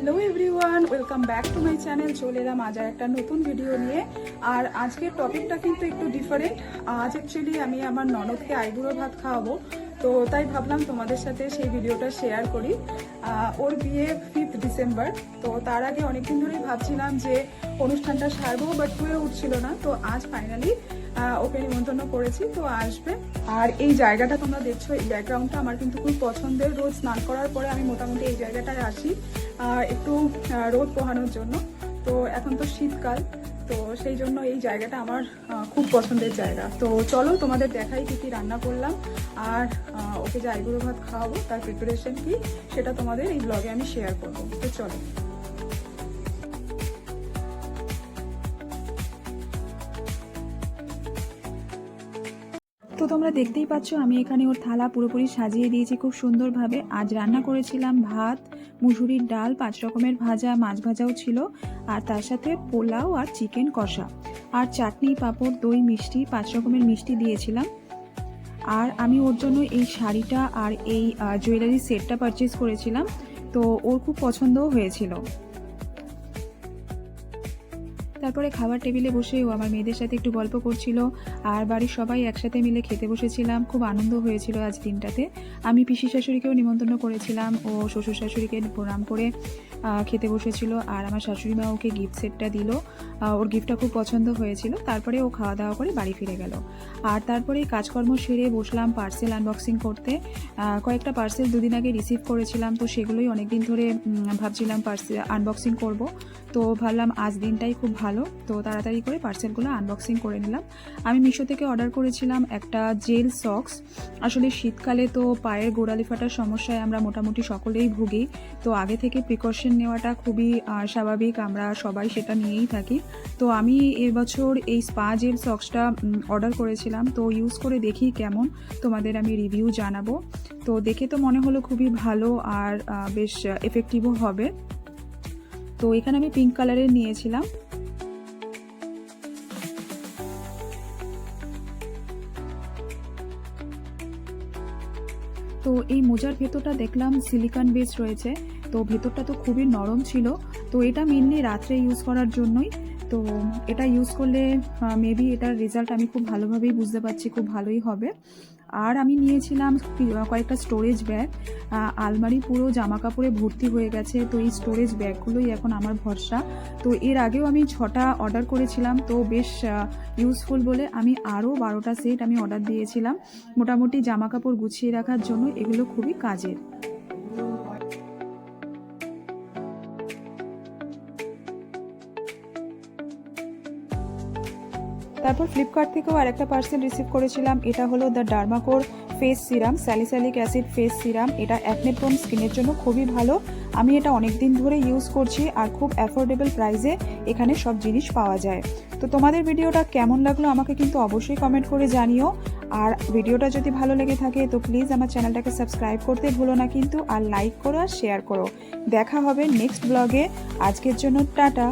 Hello everyone welcome back to my channel চলে এলাম আজ একটা নতুন ভিডিও নিয়ে। আর আজকের টপিকটা কিন্তু একটু ডিফারেন্ট আজ অ্যাকচুয়ালি আমি আমার ননদকে আইবুড়ো ভাত খাওয়াবো। তো তাই ভাবলাম তোমাদের সাথে সেই ভিডিওটা শেয়ার করি। ওর বিয়ে ফিফথ ডিসেম্বর তো তার আগে অনেকদিন ধরেই ভাবছিলাম যে অনুষ্ঠানটা সারবো বাট হয়ে উঠছিল না। তো আজ ফাইনালি ওকে নিমন্ত্রণ করেছি, তো আসবে। আর এই জায়গাটা তোমরা দেখছ, এই ব্যাকগ্রাউন্ডটা আমার কিন্তু খুব পছন্দের। রোজ স্নান করার পরে আমি মোটামুটি এই জায়গাটায় আসি একটু রোদ পোহানোর জন্য। তো এখন তো শীতকাল তো সেই জন্য এই জায়গাটা আমার খুব পছন্দের জায়গা। তো চলো তোমাদের দেখাই কি কি রান্না করলাম। আর ওকে যে আইগুরো ভাত খাওয়াবো, তার প্রিপারেশন কি, সেটা তোমাদের এই ব্লগে আমি শেয়ার করব। তো চলো। তো তোমরা দেখতেই পাচ্ছ, আমি এখানে ওর থালা পুরোপুরি সাজিয়ে দিয়েছি খুব সুন্দরভাবে। আজ রান্না করেছিলাম ভাত, মুসুরির ডাল, পাঁচ রকমের ভাজা, মাছ ভাজাও ছিল, আর তার সাথে পোলাও আর চিকেন কষা। আর চাটনি, পাঁপড়, দই, মিষ্টি, পাঁচ রকমের মিষ্টি দিয়েছিলাম। আর আমি ওর জন্য এই শাড়িটা আর এই জুয়েলারি সেটটা পারচেস করেছিলাম। তো ওর খুব পছন্দও হয়েছিল। তারপরে খাবার টেবিলে বসেও আমার মেয়েদের সাথে একটু গল্প করছিল আর বাড়ির সবাই একসাথে মিলে খেতে বসেছিলাম। খুব আনন্দ হয়েছিল আজ দিনটাতে। আমি পিসি শাশুড়িকেও নিমন্ত্রণ করেছিলাম ও শ্বশুর শাশুড়িকে প্রণাম করে খেতে বসেছিল আর আমার শাশুড়ি মা ওকে গিফট সেটটা দিল। ওর গিফটটা খুব পছন্দ হয়েছিল। তারপরে ও খাওয়া দাওয়া করে বাড়ি ফিরে গেল। আর তারপরে কাজকর্ম সেরে বসলাম পার্সেল আনবক্সিং করতে। কয়েকটা পার্সেল দুদিন আগে রিসিভ করেছিলাম, তো সেগুলোই অনেকদিন ধরে ভাবছিলাম পার্সেল আনবক্সিং করব। তো ভাবলাম আজ দিনটাই খুব ভালো তো তাড়াতাড়ি করে পার্সেলগুলো আনবক্সিং করে নিলাম। আমি মিশো থেকে অর্ডার করেছিলাম একটা জেল সক্স আসলে শীতকালে তো পায়ের গোড়ালি ফাটার সমস্যায় আমরা মোটামুটি সকলেই ভুগি। তো আগে থেকে প্রিকশন নেওয়াটা খুবই স্বাভাবিক, আমরা সবাই সেটা নিয়েই থাকি। তো আমি এবছর এই স্পা জেল সক্সটা অর্ডার করেছিলাম। তো ইউজ করে দেখি কেমন, তোমাদের আমি রিভিউ জানাব। তো দেখে তো মনে হলো খুবই ভালো আর বেশ এফেক্টিভও হবে। তো এখানে আমি পিঙ্ক কালারের নিয়েছিলাম। তো এই মোজার ভেতরটা দেখলাম সিলিকন বেস রয়েছে। তো ভেতরটা তো খুবই নরম ছিল। তো এটা মেনলি রাত্রে ইউজ করার জন্যই। তো এটা ইউজ করলে মেবি এটার রেজাল্ট আমি খুব ভালোভাবেই বুঝতে পারছি, খুব ভালোই হবে। আর আমি নিয়েছিলাম কয়েকটা স্টোরেজ ব্যাগ আলমারি পুরো জামা কাপড়ে ভর্তি হয়ে গেছে, তো এই স্টোরেজ ব্যাগগুলোই এখন আমার ভরসা। তো এর আগেও আমি ছটা অর্ডার করেছিলাম, তো বেশ ইউজফুল বলে আমি আরও বারোটা সেট আমি অর্ডার দিয়েছিলাম। মোটামুটি জামা কাপড় গুছিয়ে রাখার জন্য এগুলো খুবই কাজের। তারপর ফ্লিপকার্ট থেকেও আরেকটা পার্সেল রিসিভ করেছিলাম। এটা হলো the Dermaco face serum salicylic acid face serum এটা অ্যাকনে প্রোন স্কিনের জন্য খুবই ভালো। আমি এটা অনেক দিন ধরে ইউজ করছি আর খুব অ্যাফোর্ডেবল প্রাইসে এখানে সব জিনিস পাওয়া যায়। তো তোমাদের ভিডিওটা কেমন লাগল আমাকে কিন্তু অবশ্যই কমেন্ট করে জানিও। আর ভিডিওটা যদি ভালো লেগে থাকে, তো প্লিজ আমার চ্যানেলটাকে সাবস্ক্রাইব করতে ভুলো না কিন্তু আর লাইক করো আর শেয়ার করো। দেখা হবে নেক্সট ব্লগে আজকের জন্য টাটা।